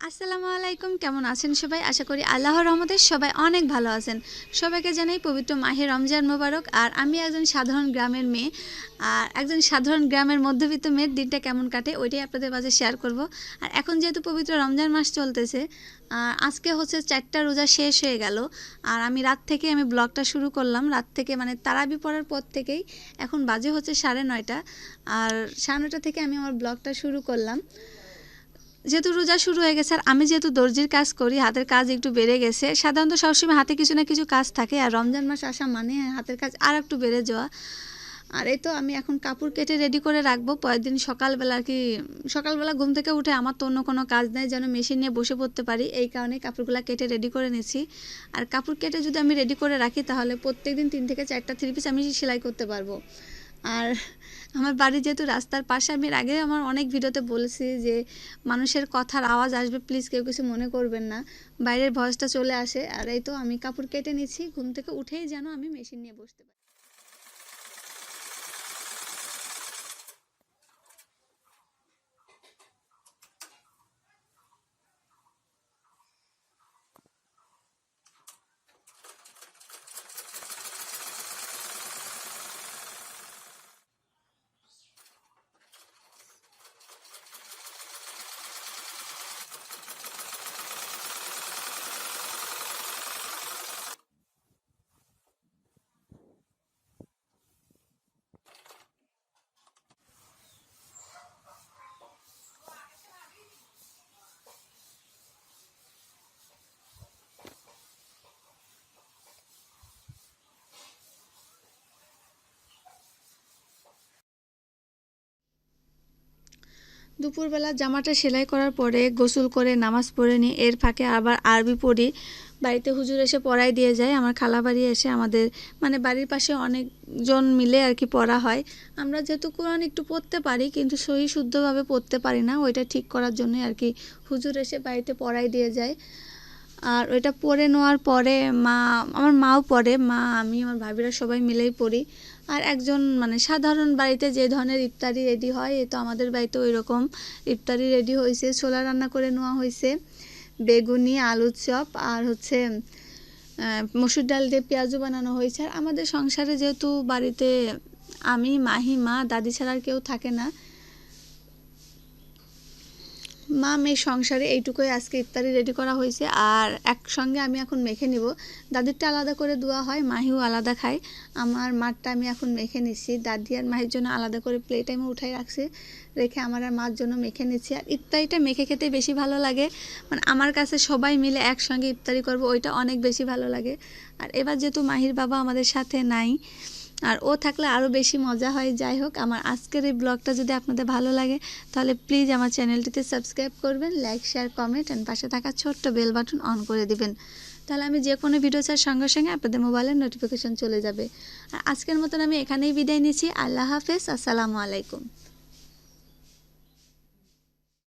আসসালামু আলাইকুম, কেমন আছেন সবাই? আশা করি আল্লাহর রহমতে সবাই অনেক ভালো আছেন। সবাইকে জানাই পবিত্র মাহে রমজান মোবারক। আর আমি একজন সাধারণ গ্রামের মেয়ে। আর একজন সাধারণ গ্রামের মধ্যবিত্ত মেয়ের দিনটা কেমন কাটে, ওইটাই আপনাদের মাঝে শেয়ার করব। আর এখন যেহেতু পবিত্র রমজান মাস চলতেছে আর আজকে হচ্ছে চারটা রোজা শেষ হয়ে গেল। আর আমি রাত থেকে আমি ব্লগটা শুরু করলাম। রাত থেকে মানে তারাবি পড়ার পর থেকেই এখন বাজে হচ্ছে সাড়ে নয়টা। আর সাড়ে নয়টা থেকে আমি আমার ব্লগটা শুরু করলাম। যেহেতু রোজা শুরু হয়ে গেছে, আর আমি যেহেতু দর্জির কাজ করি, হাতের কাজ একটু বেড়ে গেছে, সাধারণত সবসময় হাতে কিছু না কিছু কাজ থাকে, আর রমজান মাস আসা মানে হাতের কাজ আর একটু বেড়ে যাওয়া। আর এই তো আমি এখন কাপড় কেটে রেডি করে রাখব পরের দিন সকালবেলা আর কি, সকালবেলা ঘুম থেকে উঠে আমার তো অন্য কোনো কাজ নেই, যেন মেশিন নিয়ে বসে পড়তে পারি, এই কারণে কাপড়গুলো কেটে রেডি করে নিয়েছি। আর কাপড় কেটে যদি আমি রেডি করে রাখি, তাহলে প্রত্যেক দিন তিন থেকে চারটা থ্রি পিস আমি সেলাই করতে পারব। আর আমার বাড়ি যেহেতু রাস্তার পাশে, আমি আগে আমার অনেক ভিডিওতে বলেছি যে মানুষের কথার আওয়াজ আসবে প্লিজ কেউ কিছু মনে করবেন না। বাইরের ভয়েসটা চলে আসে, আর এই তো আমি কাপড় কেটে নিচ্ছি, ঘুম থেকে উঠেই যেন আমি মেশিন নিয়ে বসতে পারি। দুপুরবেলা জামাটা সেলাই করার পরে গোসল করে নামাজ পড়ে নিই এর ফাঁকে আবার আরবি পড়ি। বাড়িতে হুজুর এসে পড়াই দিয়ে যায়। আমার খালা বাড়ি এসে আমাদের মানে বাড়ির পাশে অনেকজন মিলে আর কি পড়া হয়। আমরা যেহেতু কোরআন একটু পড়তে পারি, কিন্তু সহি শুদ্ধভাবে পড়তে পারি না। ওইটা ঠিক করার জন্যই আর কি হুজুর এসে বাড়িতে পড়াই দিয়ে যায়। আর ওইটা পড়ে নেওয়ার পরে মা, আমার মাও পড়ে। মা, আমি, আমার ভাবিরা সবাই মিলেই পড়ি। আর একজন মানে সাধারণ বাড়িতে যে ধরনের ইফতারি রেডি হয়, এ তো আমাদের বাড়িতে ওই রকম ইফতারি রেডি হয়েছে ছোলা রান্না করে নেওয়া হয়েছে বেগুনি আলু চপ আর হচ্ছে মসুর ডাল দিয়ে পেঁয়াজও বানানো হয়েছে আর আমাদের সংসারে যেহেতু বাড়িতে আমি, মাহি, মা, দাদি ছাড়া আর কেউ থাকে না মা মেয়ে সংসারে এইটুকুই আজকে ইফতারি রেডি করা হয়েছে। আর একসঙ্গে আমি এখন মেখে নিব। দাদিরটা আলাদা করে দেওয়া হয়, মাহিও আলাদা খায়। আমার মারটা আমি এখন মেখে নিচ্ছি। দাদি আর মাহির জন্য আলাদা করে প্লেট আমি উঠাই রাখছি, রেখে আমার আর মার জন্য মেখে নিচ্ছি। আর ইফতারিটা মেখে খেতে বেশি ভালো লাগে। মানে আমার কাছে সবাই মিলে একসঙ্গে ইফতারি করব, ওইটা অনেক বেশি ভালো লাগে। আর এবার যেহেতু মাহির বাবা আমাদের সাথে নাই আর ও থাকলে আরও বেশি মজা হয়। যাই হোক, আমার আজকের এই ব্লগটা যদি আপনাদের ভালো লাগে, তাহলে প্লিজ আমার চ্যানেলটিতে সাবস্ক্রাইব করবেন লাইক শেয়ার কমেন্ট অ্যান্ড পাশে থাকা ছোট্ট বেল বাটন অন করে দিবেন। তাহলে আমি যে কোনো ভিডিও ছাড়ার সঙ্গে সঙ্গে আপনাদের মোবাইলের নোটিফিকেশন চলে যাবে। আর আজকের মতন আমি এখানেই বিদায় নিচ্ছি। আল্লাহ হাফেজ, আসসালামু আলাইকুম।